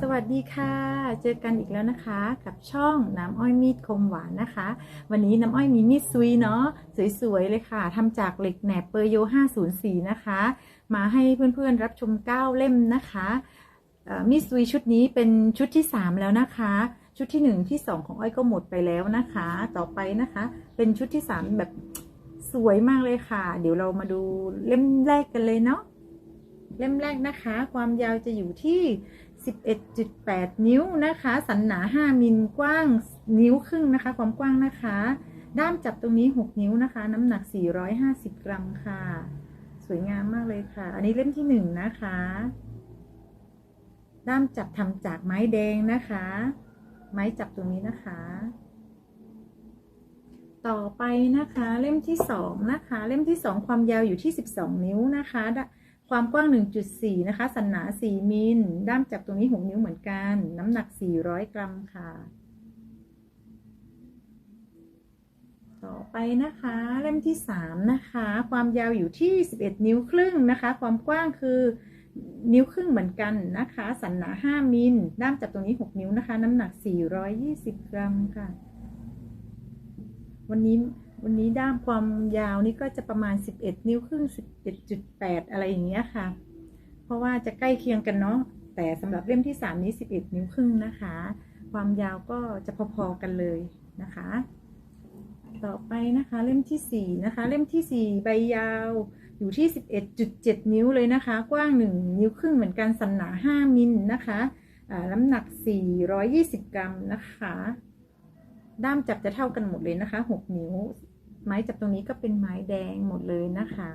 สวัสดีค่ะ เจอกันอีกแล้วนะคะ กับช่องน้ำอ้อยมีดคมหวานนะคะ วันนี้น้ำอ้อยมีมีดซุยเนาะสวยๆเลยค่ะทำจากเหล็กแหนบเปอร์โย 504 นะคะ มาให้เพื่อนๆรับชม 9 เล่มนะคะมีดซุยชุดนี้เป็นชุดที่ 3 แล้วนะคะ ชุดที่ 1 ที่ 2 ของอ้อยก็หมดไปแล้วนะคะ ต่อไปนะคะ เป็นชุดที่ 3 แบบสวยมากเลยค่ะ เดี๋ยวเรามาดูเล่มแรกกันเลยเนาะเล่มแรกนะคะ ความยาวจะอยู่ที่ 11.8 นิ้วนะคะ สันหนา 5 มิลกว้าง นิ้วครึ่งนะคะ ความกว้างนะคะ ด้ามจับตรงนี้ 6 นิ้วนะคะ น้ำหนัก 450 กรัมค่ะ สวยงามมากเลยค่ะ อันนี้เล่มที่ 1 นะคะ ด้ามจับทำจากไม้แดงนะคะ ไม้จับตรงนี้นะคะ ต่อไปนะคะ เล่มที่ 2 นะคะ เล่มที่ 2 ความยาวอยู่ที่ 12 นิ้วนะคะ ความกว้าง 1.4 นะคะ สันหนา 4 มิล ด้ามจับตรงนี้ 6 นิ้วเหมือนกัน น้ำหนัก 400 กรัมค่ะ ต่อไปนะคะ เล่มที่ 3 นะคะ ความยาวอยู่ที่ 11 นิ้วครึ่งนะคะ ความกว้างคือนิ้วครึ่งเหมือนกันนะคะ สันหนา 5 มิล ด้ามจับตรงนี้ 6 นิ้วนะคะ น้ำหนัก 420 กรัมค่ะ วันนี้ วันนี้ด้ามความยาวนี่ก็จะประมาณ 11 นิ้วครึ่ง 11.8 อะไรอย่างเงี้ยค่ะ เพราะว่าจะใกล้เคียงกันเนาะแต่สำหรับเล่มที่ 3 นี้ 11 นิ้วครึ่งนะคะ ความยาวก็จะพอๆกันเลยนะคะ ต่อไปนะคะเล่มที่ 4 นะคะ เล่มที่ 4 ใบยาวอยู่ที่ 11.7 นิ้วเลยนะคะ กว้าง 1 นิ้วครึ่งเหมือนกันสันหนา 5 มิลนะคะน้ำหนัก 420 กรัมนะคะ ด้ามจับจะเท่ากันหมดเลยนะคะ 6 นิ้ว ไม้จับตรงนี้ก็เป็นไม้แดงหมดเลยนะคะ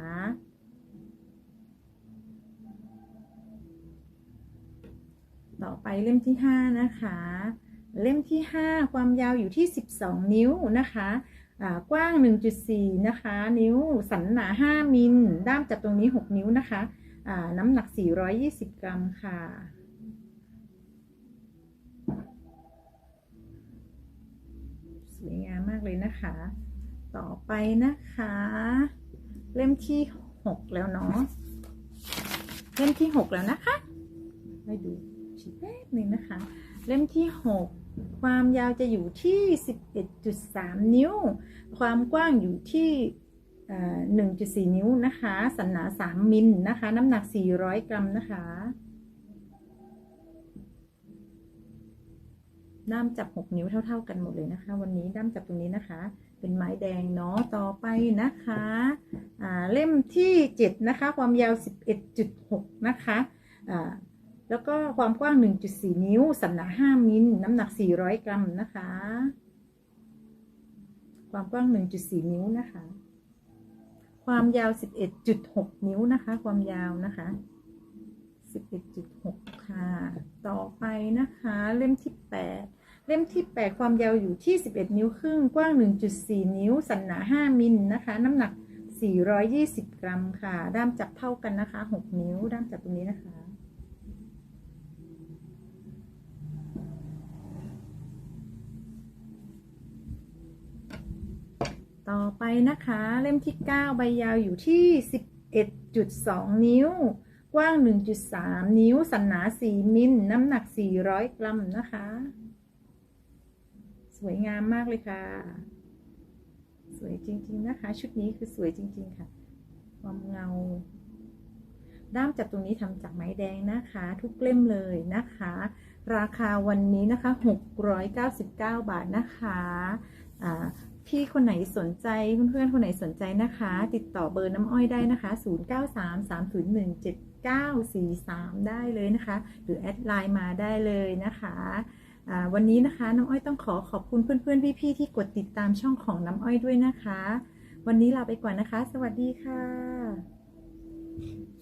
ต่อไปเล่มที่ 5 นะคะ เล่มที่ 5 ความยาวอยู่ที่ 12 นิ้วนะคะอ่ากว้าง 1.4 นะคะ นิ้ว สันหนา 5 มิล ด้ามจับตรงนี้ 6 นิ้วนะคะอ่าน้ำหนัก 420 กรัมค่ะ สวยงามมากเลยนะคะ ต่อไปนะคะ เล่มที่6แล้วเนาะเล่มที่6แล้วนะคะให้ดูชีแป๊บหนึ่งนะคะ เล่มที่6ความยาวจะอยู่ที่ 11.3 นิ้ว ความกว้างอยู่ที่เอ่อ1.4 นิ้วนะคะ สันหนา 3 มิลนะคะ น้ำหนัก 400 กรัมนะคะด้ามจับ 6 นิ้วเท่า ๆ กันหมดเลยนะคะ วันนี้ด้ามจับตรงนี้นะคะ เป็นไม้แดงเนาะต่อไปนะคะอ่าเล่มที่ 7 นะคะ ความยาว 11.6 นะคะอ่าแล้วก็ความกว้าง 1.4 นิ้วสันหนา5มิลน้ำหนัก 400 กรัมนะคะ ความกว้าง 1.4 นิ้วนะคะ ความยาว 11.6 นิ้วนะคะ ความยาวนะคะ 11.6 ค่ะ ต่อไปนะคะ เล่มที่ 8 เล่มที่ 8 ความยาวอยู่ที่ 11 นิ้วครึ่ง กว้าง 1.4 นิ้ว สันหนา 5 มิลนะคะ น้ำหนัก 420 กรัมค่ะ ด้ามจับเท่ากันนะคะ 6 นิ้ว ด้ามจับตรงนี้นะคะ ต่อไปนะคะ เล่มที่ 9 ใบยาวอยู่ที่ 11.2 นิ้ว กว้าง 1.3 นิ้ว สันหนา 4 มิล น้ำหนัก 400 กรัมนะคะ สวยงามมากเลยค่ะ สวยจริง ๆ นะคะ ชุดนี้คือสวยจริง ๆ ค่ะ ความเงา ด้ามจับตรงนี้ทำจากไม้แดงนะคะ ทุกเล่มเลยนะคะ ราคาวันนี้นะคะ 699 บาทนะคะพี่คนไหนสนใจเพื่อนๆคนไหนสนใจนะคะ ติดต่อเบอร์น้ำอ้อยได้นะคะ 0933017943 ได้เลยนะคะ หรือแอดไลน์มาได้เลยนะคะ วันนี้นะคะน้ำอ้อยต้องขอขอบคุณเพื่อนๆพี่ๆที่กดติดตามช่องของน้ำอ้อยด้วยนะคะ วันนี้ลาไปก่อนนะคะ สวัสดีค่ะ